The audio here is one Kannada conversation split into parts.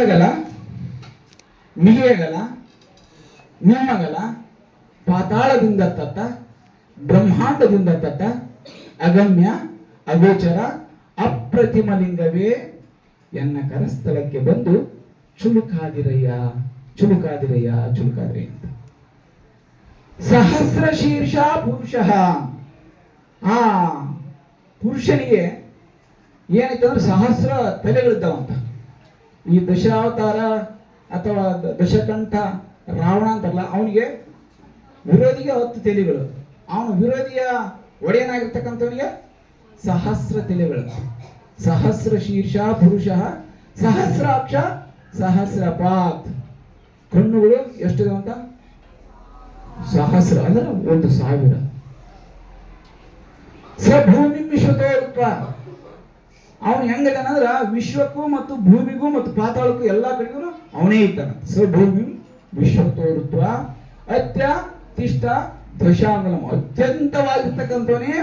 ಅಗಲ ಮಿಗಿಯಗಲ ನಿಮ್ಮಗಲ ಪಾತಾಳದಿಂದ ತತ್ತ, ಬ್ರಹ್ಮಾಂಡದಿಂದ ತತ್ತ, ಅಗಮ್ಯ, ಅಗೋಚರ ಅಪ್ರತಿಮ ಲಿಂಗವೇ ಎನ್ನ ಕರಸ್ಥಳಕ್ಕೆ ಬಂದು ಚುಲುಕಾದಿರಯ್ಯ ಚುಲುಕಾದಿರಯ್ಯ ಚುಳುಕಾದಿರಯ್ಯ ಸಹಸ್ರ ಶೀರ್ಷ ಪುರುಷ. ಆ ಪುರುಷನಿಗೆ ಏನಾಯ್ತು ಅಂದ್ರೆ ಸಹಸ್ರ ತಲೆಗಳಿದ್ದಾವಂತ. ಈ ದಶಾವತಾರ ಅಥವಾ ದಶಕಂಠ ರಾವಣ ಅಂತಲ್ಲ, ಅವನಿಗೆ ವಿರೋಧಿಗೆ ಹತ್ತು ತೆಲೆಗಳು. ಅವನು ವಿರೋಧಿಯ ಒಡೆಯನಾಗಿರ್ತಕ್ಕಂಥವನಿಗೆ ಸಹಸ್ರ ತೆಲೆಗಳು. ಸಹಸ್ರ ಶೀರ್ಷ ಪುರುಷ, ಸಹಸ್ರಾಕ್ಷ ಸಹಸ್ರಪಾತ್ ಕಣ್ಣುಗಳು ಎಷ್ಟಿದೆ ಅಂತ? ಸಹಸ್ರ, ಅಂದ್ರೆ ಒಂದು ಸಾವಿರ. ಸಭೂಮಿ ಭೂಮಿ ವಿಶ್ವತೋತ್ವ ಅವನು ಹೆಂಗದಾನಂದ್ರ ವಿಶ್ವಕ್ಕೂ ಮತ್ತು ಭೂಮಿಗೂ ಮತ್ತು ಪಾತಾಳಕ್ಕೂ ಎಲ್ಲಾ ಕಡೆಗೂ ಅವನೇ ಇದ್ದಾನ. ಸ, ಭೂಮಿ ವಿಶ್ವತೋರುತ್ವ ಅತ್ಯ, ತಿಷ್ಟ, ದಶಾಂಗುಲಂ. ಅತ್ಯಂತವಾಗಿರ್ತಕ್ಕಂಥವನೇ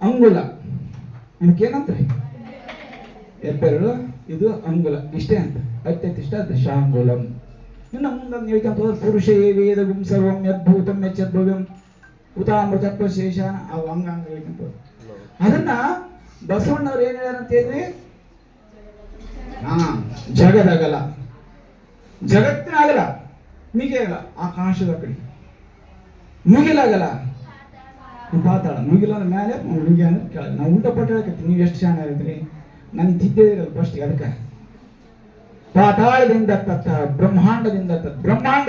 ಅಂಗುಲ. ಏನಂತಾರೆ ಎಬ್ಬೆರಡು ಇದು ಅಂಗುಲ. ಇಷ್ಟೇ ಅಂತ. ಅತ್ಯತಿಷ್ಟ ದಶಾಂಗುಲಂ. ಇನ್ನು ಮುಂದೆ ಹೇಳ್ಕಂತ ಪುರುಷೇ ಏ ವೇದ ಸರ್ವಂ ಯದ್ಭೂತಂ ಯಚ್ಚದ್ಭವ್ಯಂ ಉತಾಮೃತತ್ವ ಶೇಷಾನ ಅವು ಅಂಗಾಂಗ ಹೇಳ್ಕಂತ ಬಸವಣ್ಣವ್ರು ಏನ್ ಹೇಳಿದ್ರಿ ಹಾ. ಜಗದಗಲ. ಜಗತ್ತಿನ ಆಗಲ್ಲ ಮಿಗೆ ಆಗಲ್ಲ ಆಕಾಶದ ಕಡೆ. ಮುಗಿಲಾಗಲ್ಲ. ಪಾತಾಳ ಮುಗಿಲ ಮೇಲೆ ಮುಗಿ ಅಂದ್ರೆ ಕೇಳ ನಾವು ಊಟ ಪಟ್ಟ ಹೇಳಕತ್ತೀವಿ. ನೀವು ಎಷ್ಟು ಚೆನ್ನಾಗಿದ್ರಿ ಇದ್ರಿ ನನ್ ತಿದ್ದಿರಲ್ಲ ಫಸ್ಟ್ ಅದಕ್ಕೆ. ಪಾತಾಳದಿಂದ ತತ್ತ ಬ್ರಹ್ಮಾಂಡದಿಂದ ತತ್ತ ಬ್ರಹ್ಮಾಂಡ